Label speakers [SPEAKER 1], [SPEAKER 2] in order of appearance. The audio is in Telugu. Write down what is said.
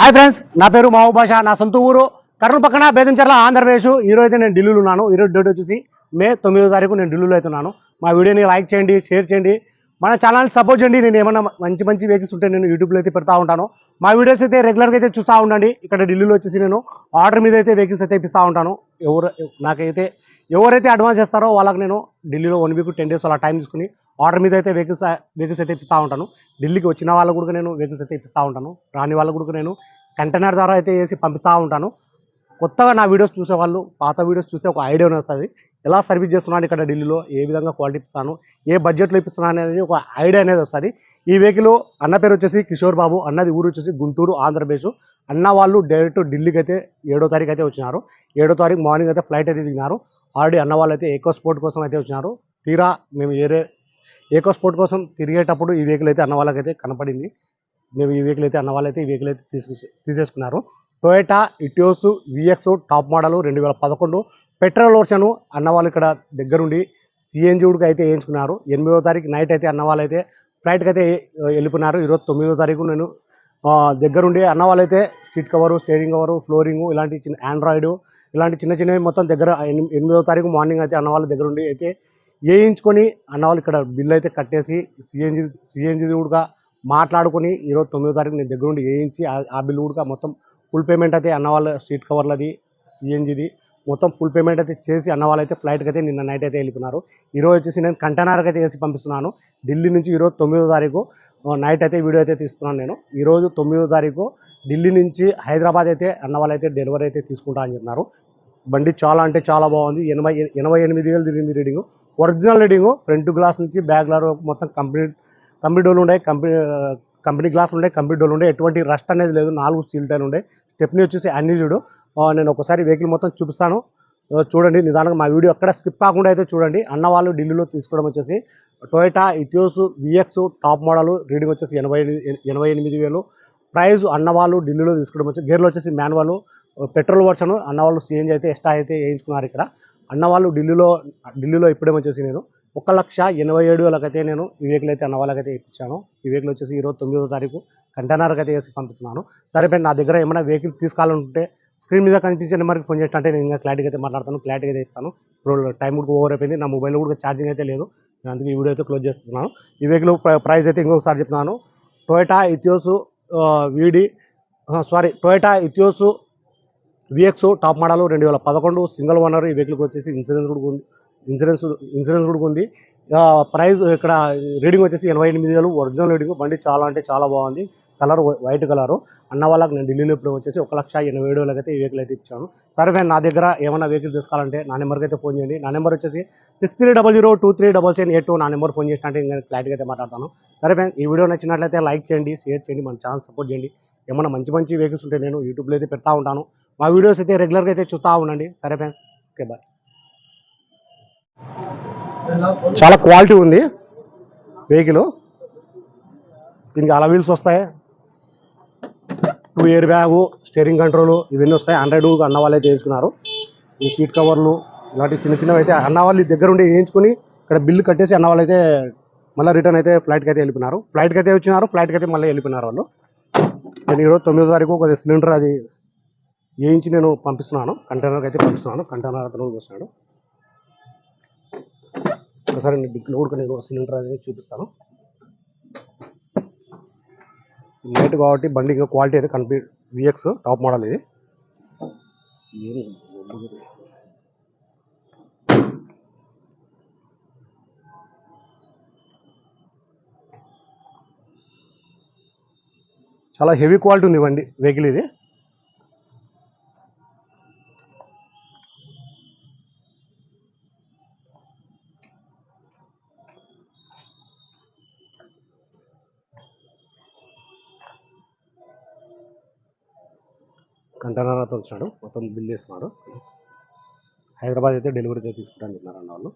[SPEAKER 1] హాయ్ ఫ్రెండ్స్ నా పేరు మావు భాష నా సొంత ఊరు కర్నూలు పక్కన బేదంచర్ల ఆంధ్రప్రదేశ్. ఈరోజు అయితే నేను ఢిల్లీలో ఉన్నాను. ఈరోజు డేట్ వచ్చేసి మే తొమ్మిదో తారీఖు నేను ఢిల్లీలో అయితే ఉన్నాను. మా వీడియోని లైక్ చేయండి షేర్ చేయండి. మన ఛానల్ సపోర్ట్ చేయండి. నేను ఏమైనా మంచి మంచి వెహికల్స్ ఉంటే నేను యూట్యూబ్లో అయితే పెడతా ఉంటాను. మా వీడియోస్ అయితే రెగ్యులర్గా అయితే చూస్తూ ఉండండి. ఇక్కడ ఢిల్లీలో వచ్చేసి నేను ఆర్డర్ మీద అయితే వెహికల్స్ అయితే ఇప్పిస్తూ ఉంటాను. ఎవరు నాకైతే ఎవరైతే అడ్వాన్స్ చేస్తారో వాళ్ళకి నేను ఢిల్లీలో వన్ వీక్ టెన్ డేస్ అలా టైం తీసుకుని ఆర్డర్ మీద అయితే వెహికల్స్ వెహికల్స్ అయితే ఇప్పిస్తూ ఉంటాను. ఢిల్లీకి వచ్చిన వాళ్ళకు కూడా నేను వెహికల్స్ అయితే ఇప్పిస్తూ ఉంటాను. రాని వాళ్ళకు కూడా నేను కంటైనర్ ద్వారా అయితే వేసి పంపిస్తూ ఉంటాను. కొత్తగా నా వీడియోస్ చూసేవాళ్ళు పాత వీడియోస్ చూస్తే ఒక ఐడియా వస్తుంది. ఎలా సర్వీస్ చేస్తున్నాను ఇక్కడ ఢిల్లీలో ఏ విధంగా క్వాలిటీ ఇస్తాను ఏ బడ్జెట్లో ఇప్పిస్తున్నాను అనేది ఒక ఐడియా అనేది వస్తుంది. ఈ వెహికల్ అన్న పేరు వచ్చేసి కిషోర్ బాబు అన్నది ఊరు వచ్చేసి గుంటూరు ఆంధ్రప్రదేశ్. అన్న వాళ్ళు డైరెక్ట్ ఢిల్లీకి అయితే ఏడో తారీఖు అయితే వచ్చినారు. ఏడో తారీఖు మార్నింగ్ అయితే ఫ్లైట్ అయితే దిగినారు. ఆల్రెడీ అన్న వాళ్ళు అయితే ఎకో స్పోర్ట్ కోసం అయితే వచ్చినారు. తీరా మేము ఏరే ఏకో స్పోర్ట్ కోసం తిరిగేటప్పుడు ఈ వెహికల్ అయితే అన్న వాళ్ళకైతే కనపడింది. మేము ఈ వెహికల్ అయితే అన్న వాళ్ళైతే ఈ వెహికల్ అయితే తీసుకు తీసేసుకున్నారు. Toyota Etios VX top model రెండు వేల పదకొండు. పెట్రోల్ వర్షను అన్న వాళ్ళు ఇక్కడ దగ్గరుండి సిఎన్జిడ్కి అయితే వేయించుకున్నారు. ఎనిమిదో తారీఖు నైట్ అయితే అన్న వాళ్ళు అయితే ఫ్లైట్కి అయితే వెళ్ళిపోయినారు. ఈరోజు తొమ్మిదో తారీఖు నేను దగ్గరుండి అన్న వాళ్ళైతే seat cover steering cover flooring ఇలాంటి చిన్న ఆండ్రాయిడ్ ఇలాంటి చిన్న చిన్నవి మొత్తం దగ్గర ఎనిమిదో తారీఖు మార్నింగ్ అయితే అన్న వాళ్ళ దగ్గరుండి అయితే వేయించుకొని అన్నవాళ్ళు ఇక్కడ బిల్లు అయితే కట్టేసి సిఎన్జి సిఎన్జి కూడా మాట్లాడుకొని ఈరోజు తొమ్మిదో తారీఖు నేను దగ్గరుండి వేయించి ఆ- బిల్లు కూడా మొత్తం ఫుల్ పేమెంట్ అయితే అన్నవాళ్ళ సీట్ కవర్లది సిఎన్జిది మొత్తం ఫుల్ పేమెంట్ అయితే చేసి అన్నవాళ్ళు అయితే ఫ్లైట్కి అయితే నిన్న నైట్ అయితే వెళ్ళిపోయినారు. ఈరోజు వచ్చేసి నేను కంటైనర్కి అయితే వేసి పంపిస్తున్నాను. ఢిల్లీ నుంచి ఈరోజు తొమ్మిదో తారీఖు నైట్ అయితే వీడియో అయితే తీసుకున్నాను నేను. ఈరోజు తొమ్మిదో తారీఖు ఢిల్లీ నుంచి హైదరాబాద్ అయితే అన్నవాళ్ళు అయితే డెలివరీ అయితే తీసుకుంటా అని చెప్పినారు. బండి చాలా అంటే చాలా బాగుంది. ఎనభై ఎనభై ఎనిమిది వేలు తిరిగింది reading. Original reading front glass నుంచి బ్యాక్ గ్లాస్ మొత్తం కంప్లీట్ కంపెనీ డోర్లు ఉన్నాయి కంపెనీ కంపెనీ గ్లాసులు ఉన్నాయి కంపెనీ డోర్లు ఉన్నాయి ఎటువంటి రస్ట్ అనేది లేదు నాలుగు స్టీల్ టైర్లు ఉన్నాయి స్టెప్ని వచ్చేసి అన్ని చూడు. నేను ఒకసారి వెహికల్ మొత్తం చూపిస్తాను. చూడండి నిదానంగా మా వీడియో అక్కడ స్కిప్ కాకుండా అయితే చూడండి. అన్న వాళ్ళు ఢిల్లీలో తీసుకోవడం వచ్చేసి Toyota Etios VX top model reading వచ్చేసి ఎనభై ఎనిమిది ఎనభై ఎనిమిది వేలు. ప్రైస్ అన్నవాళ్ళు ఢిల్లీలో తీసుకోవడం వచ్చి గేర్లు వచ్చేసి మాన్యువల్ పెట్రోల్ వర్షన్ అన్న వాళ్ళు అయితే ఎక్స్ట్రా అయితే వేయించుకున్నారు ఇక్కడ. అన్నవాళ్ళు ఢిల్లీలో ఢిల్లీలో ఇప్పుడేమో వచ్చేసి నేను. ఒక లక్ష ఎనభై ఏడు వేలకైతే నేను ఈ వెహికల్ అయితే అన్న వాళ్ళకైతే ఇప్పించాను. ఈ వెహికల్ వచ్చేసి ఈరోజు తొమ్మిదో తారీఖు కంటైనర్కి అయితే వేసి పంపిస్తున్నాను. సరే నా దగ్గర ఏమైనా వెహికల్ తీసుకోవాలంటే స్క్రీన్ మీద కనిపించే నెంబర్కి ఫోన్ చేస్తా అంటే నేను ఇంకా క్లారిటీగా అయితే మాట్లాడతాను క్లారిటీగా అయితే ఇస్తాను. ఇప్పుడు టైం కూడా ఓవర్ అయిపోయింది నా మొబైల్లో కూడా ఛార్జింగ్ అయితే లేదు. నేను అందుకే ఈ వీడియో అయితే క్లోజ్ చేస్తున్నాను. ఈ వెహికల్ ప్రైస్ అయితే ఇంకొకసారి చెప్తున్నాను. టొయటా ఇథియోసు వీడి sorry Toyota Etios VX top model రెండు వేల పదకొండు సింగిల్ ఓనర్ ఈ వెహికల్కి వచ్చేసి ఇన్సూరెన్స్ కూడా ఉంది. ఇన్సూరెన్స్ ఇన్సూరెన్స్ కూడా ఉంది. ప్రైస్ ఇక్కడ రీడింగ్ వచ్చేసి ఎనభై ఎనిమిది వేలు. ఒరిజినల్ రీడింగ్ బండి చాలా అంటే చాలా బాగుంది. కలర్ వైట్ కలర్ అన్న వాళ్ళకి నేను ఢిల్లీలో ఇప్పుడు వచ్చేసి ఒక లక్ష ఎనభై ఏడు వేలకి అయితే ఈ వెహికల్ అయితే ఇచ్చాను. సరే ఫ్రెండ్ నా దగ్గర ఏమైనా వెహికల్ తీసుకోవాలంటే నా నెంబర్కి అయితే ఫోన్ చేయండి. నా నెంబర్ వచ్చేసి six three double zero two three double seven eight two నా నెంబర్ ఫోన్ చేసినట్టే నేను క్లారిటీగా అయితే మాట్లాడతాను. సరే ఫ్రెండ్ ఈ వీడియో నచ్చినట్లయితే లైక్ చేయండి షేర్ చేయండి మన ఛానల్ సపోర్ట్ చేయండి. ఏమైనా మంచి మంచి వెహికల్స్ ఉంటే నేను యూట్యూబ్లో అయితే పెడతా ఉంటాను. మా వీడియోస్ అయితే రెగ్యులర్గా అయితే చూస్తూ ఉండండి. సరే ఫ్రెండ్స్ ఓకే బాయ్ చాలా క్వాలిటీ ఉంది. వెహికల్ దీనికి అలా వీల్స్ వస్తాయి. Two air bag steering control ఇవన్నీ వస్తాయి. హండ్రెడ్ అన్న వాళ్ళు అయితే వేయించుకున్నారు. ఈ సీట్ కవర్లు ఇలాంటి చిన్న చిన్నవి అయితే అన్న వాళ్ళు దగ్గర ఉండి వేయించుకుని ఇక్కడ బిల్లు కట్టేసి అన్న వాళ్ళు అయితే మళ్ళీ రిటర్న్ అయితే ఫ్లైట్కి అయితే వెళ్ళిపోయినారు. ఫ్లైట్కి అయితే వచ్చినారు ఫ్లైట్కి అయితే మళ్ళీ వెళ్ళిపోయినారు వాళ్ళు. నేను ఈరోజు తొమ్మిదో తారీఖు కొద్దిగా సిలిండర్ అది వేయించి నేను పంపిస్తున్నాను? కంటైనర్కి అయితే పంపిస్తున్నాను. కంటైనర్ అతను వస్తున్నాడు. ఒకసారి నేను డిగ్లో కూడా నేను సిలిండర్ అనేది చూపిస్తాను. నైట్ కాబట్టి బండి ఇంకా క్వాలిటీ అయితే కంప్లీట్ విఎక్స్ టాప్ మోడల్ ఇది. చాలా హెవీ క్వాలిటీ ఉంది బండి వెహికల్ ఇది. కంటైనర్ వచ్చాడు. మొత్తం బిల్ చేస్తున్నాడు. హైదరాబాద్ అయితే డెలివరీ అయితే తీసుకుంటాను చెప్పినారు అన్న వాళ్ళు.